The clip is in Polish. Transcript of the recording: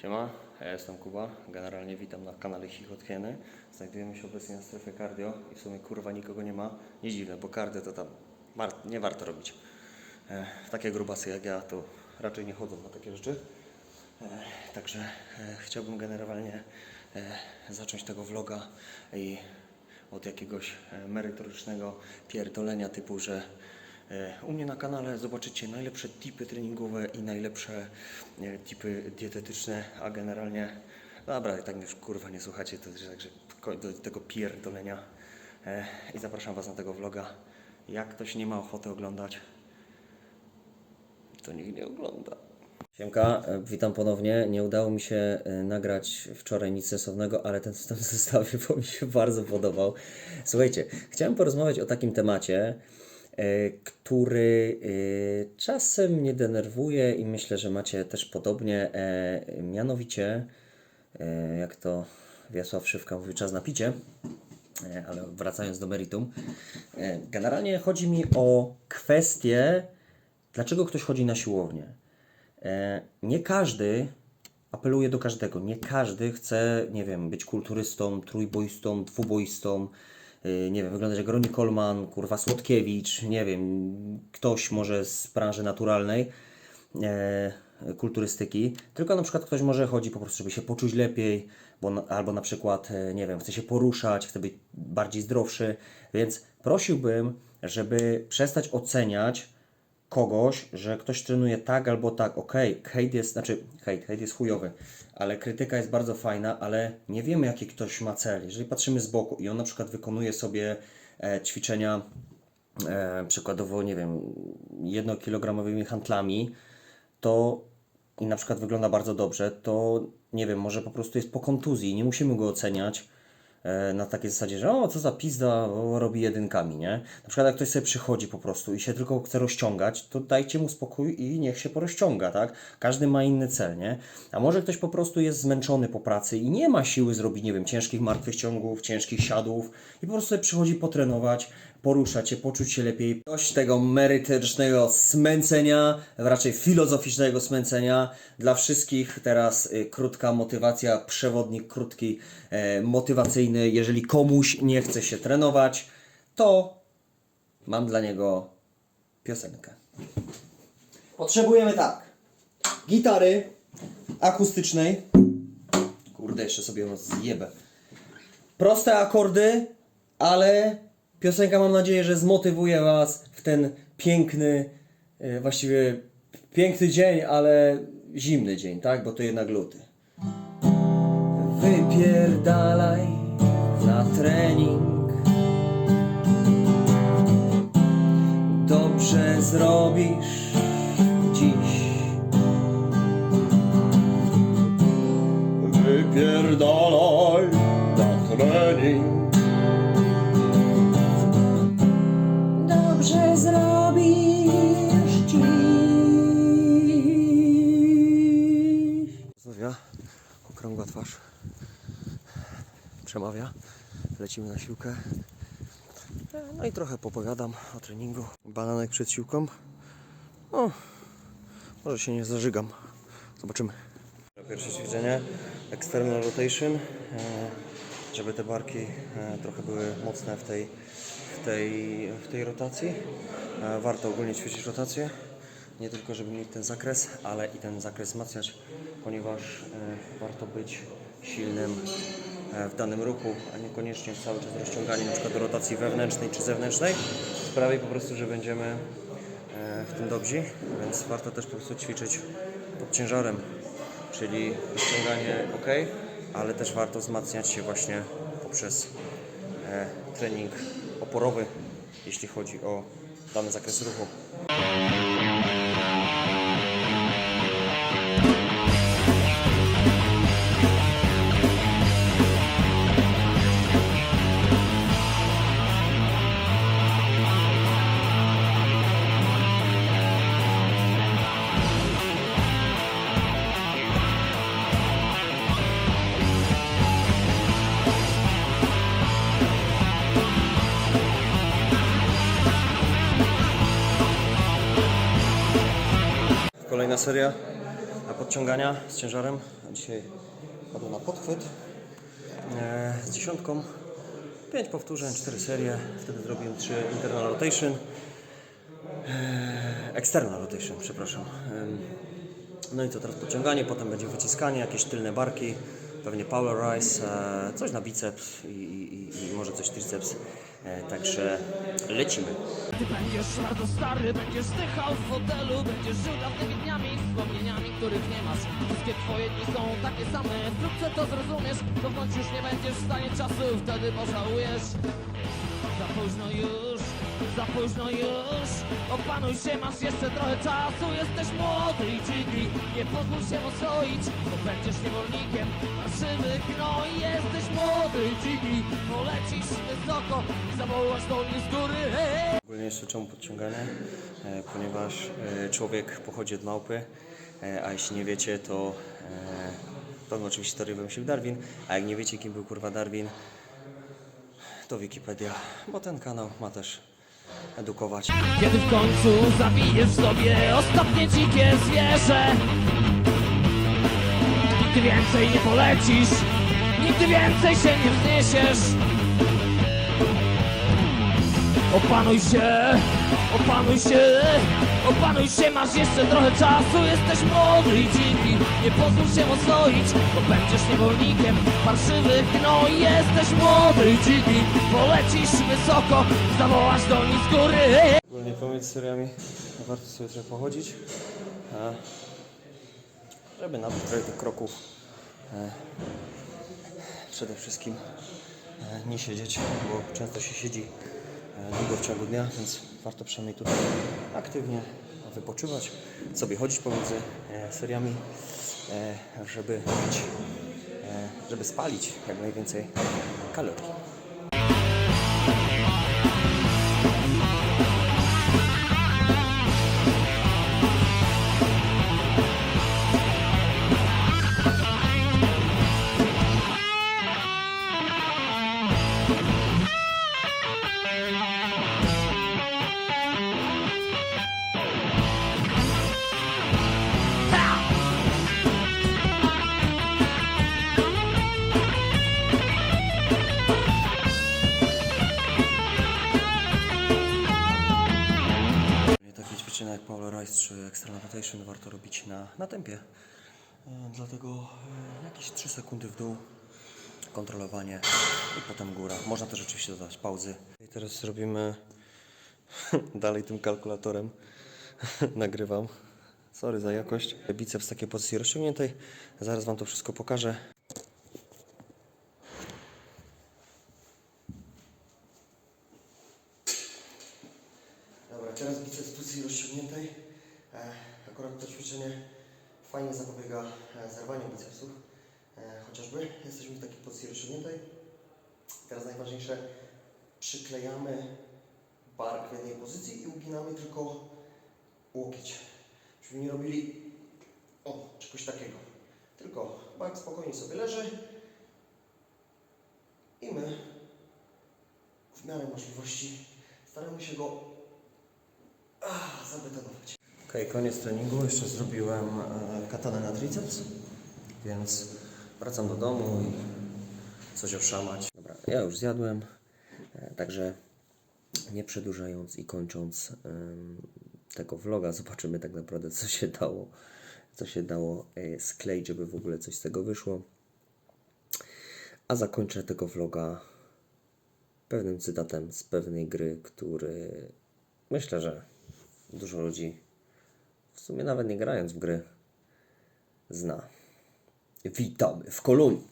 Siema, ja jestem Kuba. Generalnie witam na kanale Chichotkieny. Znajdujemy się obecnie na strefie cardio i w sumie kurwa nikogo nie ma. Nie dziwne, bo cardio to tam nie warto robić. E, takie grubasy jak ja to raczej nie chodzą na takie rzeczy. E, także e, chciałbym generalnie e, zacząć tego vloga i od jakiegoś e, merytorycznego pierdolenia typu, że u mnie na kanale zobaczycie najlepsze tipy treningowe i najlepsze e, tipy dietetyczne, a generalnie dobra, i tak już kurwa nie słuchacie, to że- także do tego pierdolenia e, i zapraszam Was na tego vloga. Jak ktoś nie ma ochoty oglądać, to niech nie ogląda. Siemka, e, witam ponownie. Nie udało mi się e, nagrać wczoraj nic sensownego, ale ten wstęp zestawił, bo mi się bardzo podobał. Słuchajcie, chciałem porozmawiać o takim temacie, e, który e, czasem mnie denerwuje i myślę, że macie też podobnie. e, Mianowicie, e, jak to Wiesław Szywka mówił, czas na picie. E, Ale wracając do meritum, e, generalnie chodzi mi o kwestię, dlaczego ktoś chodzi na siłownię. E, Nie każdy, apeluję do każdego, nie każdy chce, nie wiem, być kulturystą, trójboistą, dwuboistą, nie wiem, wyglądać jak Ronnie Coleman, kurwa Słodkiewicz, nie wiem, ktoś może z branży naturalnej, e, kulturystyki, tylko na przykład ktoś może chodzi po prostu, żeby się poczuć lepiej, bo, albo na przykład, e, nie wiem, chce się poruszać, chce być bardziej zdrowszy, więc prosiłbym, żeby przestać oceniać kogoś, że ktoś trenuje tak albo tak, okej, hejt jest, znaczy hejt, hejt jest chujowy, ale krytyka jest bardzo fajna, ale nie wiemy jaki ktoś ma cel. Jeżeli patrzymy z boku i on na przykład wykonuje sobie e, ćwiczenia e, przykładowo, nie wiem, jednokilogramowymi hantlami, to i na przykład wygląda bardzo dobrze, to nie wiem, może po prostu jest po kontuzji, nie musimy go oceniać na takiej zasadzie, że o, co za pizda, robi jedynkami, nie? Na przykład jak ktoś sobie przychodzi po prostu i się tylko chce rozciągać, to dajcie mu spokój i niech się porozciąga, tak? Każdy ma inny cel, nie? A może ktoś po prostu jest zmęczony po pracy i nie ma siły zrobić, nie wiem, ciężkich martwych ciągów, ciężkich siadów i po prostu sobie przychodzi potrenować, poruszać się, poczuć się lepiej. Dość tego merytorycznego smęcenia, raczej filozoficznego smęcenia. Dla wszystkich teraz y, krótka motywacja, przewodnik krótki, e, motywacyjny. Jeżeli komuś nie chce się trenować, to mam dla niego piosenkę. Potrzebujemy tak. Gitary akustycznej. Kurde, jeszcze sobie ją zjebę. Proste akordy, ale piosenka mam nadzieję, że zmotywuje Was w ten piękny, e, właściwie piękny dzień, ale zimny dzień, tak? Bo to jednak luty. Wypierdalaj na trening. Dobrze zrobisz dziś. Wypierdalaj na trening. Dobrze zrobisz dziś. Zozia, okrągła twarz. Przemawia. Lecimy na siłkę. No i trochę popowiadam o treningu. Bananek przed siłką. O, może się nie zażygam. Zobaczymy. Pierwsze ćwiczenie. External rotation. e, Żeby te barki e, trochę były mocne w tej, w tej, w tej rotacji. E, Warto ogólnie ćwiczyć rotację. Nie tylko, żeby mieć ten zakres, ale i ten zakres wzmacniać, ponieważ warto być silnym w danym ruchu, a niekoniecznie cały czas rozciąganie na przykład do rotacji wewnętrznej czy zewnętrznej. Sprawi po prostu, że będziemy e, w tym dobrzy, więc warto też po prostu ćwiczyć pod ciężarem, czyli rozciąganie ok, ale też warto wzmacniać się właśnie poprzez e, trening oporowy, jeśli chodzi o dany zakres ruchu. Kolejna seria, podciągania z ciężarem. Dzisiaj padło na podchwyt e, z dziesiątką. 5 powtórzeń, 4 serie. Wtedy zrobiłem 3 internal rotation. E, external rotation, przepraszam. No i co teraz podciąganie, potem będzie wyciskanie, jakieś tylne barki, pewnie power rise, e, coś na biceps i, i- i może coś triceps. E, także lecimy. Ty będziesz bardzo stary, będziesz zdychał w fotelu Będziesz żył dawnymi dniami, wspomnieniami, których nie masz Wszystkie twoje dni są takie same. Wkrótce to zrozumiesz, to końcu już nie będziesz w stanie czasu. Wtedy pożałujesz. Za późno już, za późno już. Opanuj się, masz jeszcze trochę czasu. Jesteś młody i dziki, nie pozwól się oswoić Bo będziesz niewolnikiem, parszywy gnoj Jesteś młody i dziki, polecisz wysoko I zawołasz do mnie z góry. Ogólnie jeszcze czemu podciąganie? E, ponieważ e, człowiek pochodzi od małpy, e, a jeśli nie wiecie, to pewno oczywiście teorię wymyślił Darwin, a jak nie wiecie, kim był kurwa Darwin, to Wikipedia, bo ten kanał ma też edukować. Kiedy w końcu zabijesz w sobie ostatnie dzikie zwierzę Nigdy więcej nie polecisz Nigdy więcej się nie wzniesiesz. Opanuj się, opanuj się, opanuj się, masz jeszcze trochę czasu. Jesteś młody i dziki, nie pozwól się oswoić Bo będziesz niewolnikiem, parszywy gnoj Jesteś młody i dziki, polecisz wysoko Zawołasz do nich z góry. Ogólnie pomiędzy seriami warto sobie trochę pochodzić, żeby nabyć trochę kroków. Przede wszystkim e, nie siedzieć, bo często się siedzi e, długo w ciągu dnia, więc warto przynajmniej tutaj aktywnie wypoczywać, sobie chodzić pomiędzy e, seriami, żeby mieć, żeby spalić jak najwięcej kalorii. Ćwiczenia jak Power Rise czy External Rotation warto robić na, na tempie. E, Dlatego e, jakieś 3 sekundy w dół, kontrolowanie i potem góra. Można też oczywiście dodać pauzy. I teraz zrobimy dalej tym kalkulatorem. Nagrywam. Sorry za jakość. Biceps w takiej pozycji rozciągniętej. Zaraz Wam to wszystko pokażę. Dobra, teraz biceps w pozycji rozciągniętej. E, akurat to ćwiczenie fajnie zapobiega e, zerwaniu bicepsów. E, chociażby jesteśmy w takiej pozycji rozciągniętej. Teraz najważniejsze, przyklejamy bark w jednej pozycji i uginamy tylko łokieć. Żebyśmy nie robili o, czegoś takiego. Tylko bark spokojnie sobie leży i my w miarę możliwości staramy się go zabetonować. Ok, koniec treningu. Jeszcze zrobiłem e, katanę na triceps, więc wracam do domu i coś oszamać. Dobra, ja już zjadłem, e, także nie przedłużając i kończąc tego vloga, zobaczymy tak naprawdę co się dało, co się dało e, skleić, żeby w ogóle coś z tego wyszło. A zakończę tego vloga pewnym cytatem z pewnej gry, który myślę, że dużo ludzi, w sumie nawet nie grając w gry, zna. Witamy w kolonii.